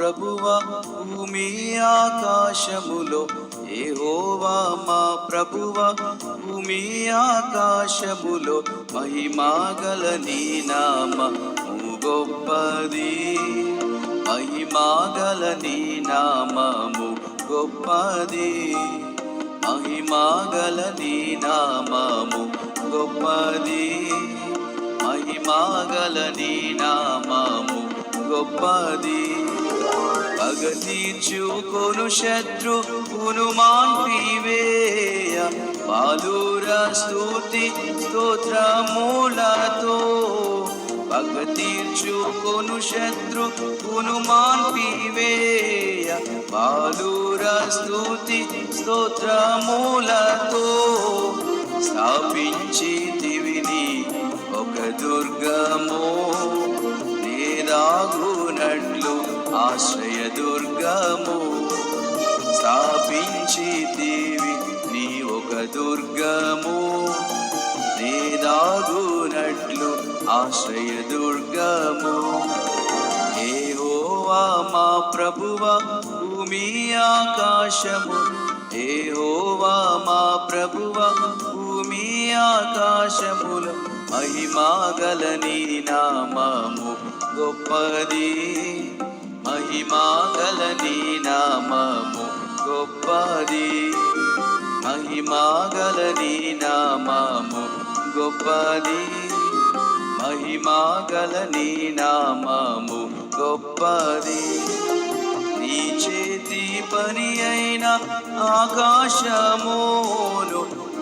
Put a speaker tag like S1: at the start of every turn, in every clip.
S1: ప్రభువ భూమి ఆకాశములో ఏహోవా మా ప్రభువ భూమి ఆకాశములో మహిమాగల నీ నామ గొప్పది. మహిమాగల నీ నామము గొప్పది. మహిమాగల నీ నామము గొప్పది. మహిమాగల నీ నామము గొప్పది. పగ తీర్చుకొను శత్రువును మాన్పివేయ బాలుర స్తుతి స్తోత్రమూలతో. పగ శత్రు శత్రువును మాన్పివేయ బాలుర స్తుతి స్తోత్రమూలతో. స్థాపించి దివిని ఒక దుర్గమో ఆశ్రయ దుర్గము స్థాపించి దేవి నీ ఒక దుర్గము. నేదాగునట్లు ఆశ్రయ దుర్గము. ఏహోవా మా ప్రభువ భూమి ఆకాశము. ఏహోవా మా ప్రభువ భూమి ఆకాశములు మహిమాగల నీ నామము గొప్పది. మహిమాగల నీ నామము గొప్పది. మహిమాగల నీ నామము గొప్పది. మహిమాగల నీ నామము గొప్పది. నీ చేతి పని అయిన ఆకాశమును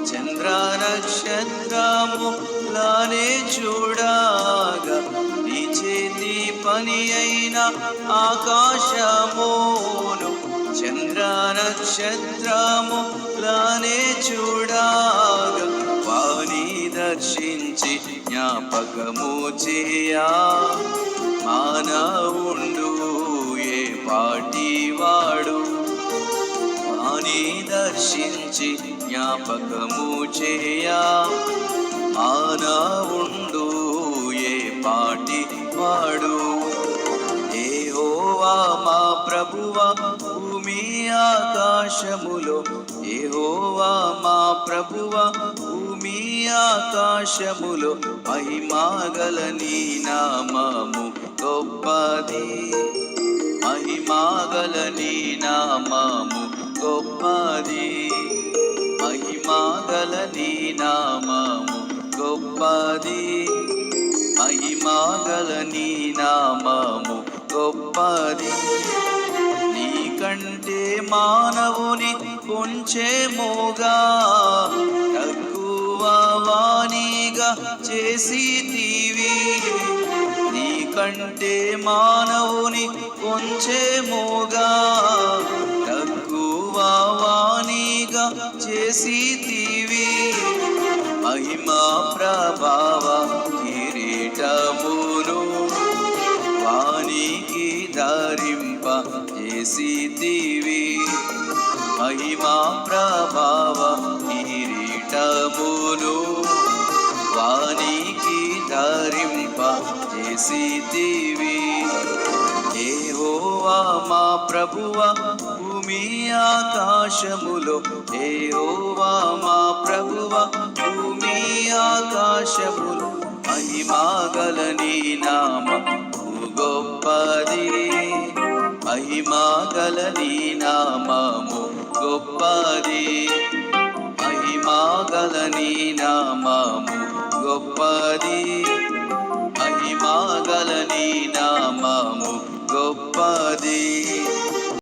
S1: చంద్ర నక్షత్రములానే చూడగా. పని అయిన ఆకాశమును చంద్ర నక్షత్రము లానే చూడాగ. వాణి దర్శించి జ్ఞాపకము చేయా. మానవుండు ఏ పాటివాడు వాణి దర్శించి జ్ఞాపకము చేయా. మానవుండు ఏ పాటి వాడు. ఏహోవా మా ప్రభువ భూమి ఆకాశములో. ఏహోవా మా ప్రభువ భూమి ఆకాశములో. మహిమాగల నీ నామము గొప్పది. మహిమాగల నీ నామము గొప్పది. మహిమాగల నీ నామము గొప్పది. మహిమాగల నీ నామము గొప్పది. నీకంటే మానవుని కొంచెముగా తక్కువ వాణిగా చేసి తీవి. నీకంటే మానవుని కొంచెముగా తక్కువ వాణిగా చేసి తీవి. మహిమా ప్రభా చేసి మహిమా ప్రభావ కిరీటమును వానికి ధరింప చేసి తీవి ఏహోవా మా ప్రభువ భూమి ఆకాశములో. ఏహోవా మా ప్రభువ భూమి ఆకాశములో. మహిమాగల నీ నామ మహిమాగల నీ నామము గొప్పది. మహిమాగల నీ నామము గొప్పది. మహిమాగల నీ నామము గొప్పది.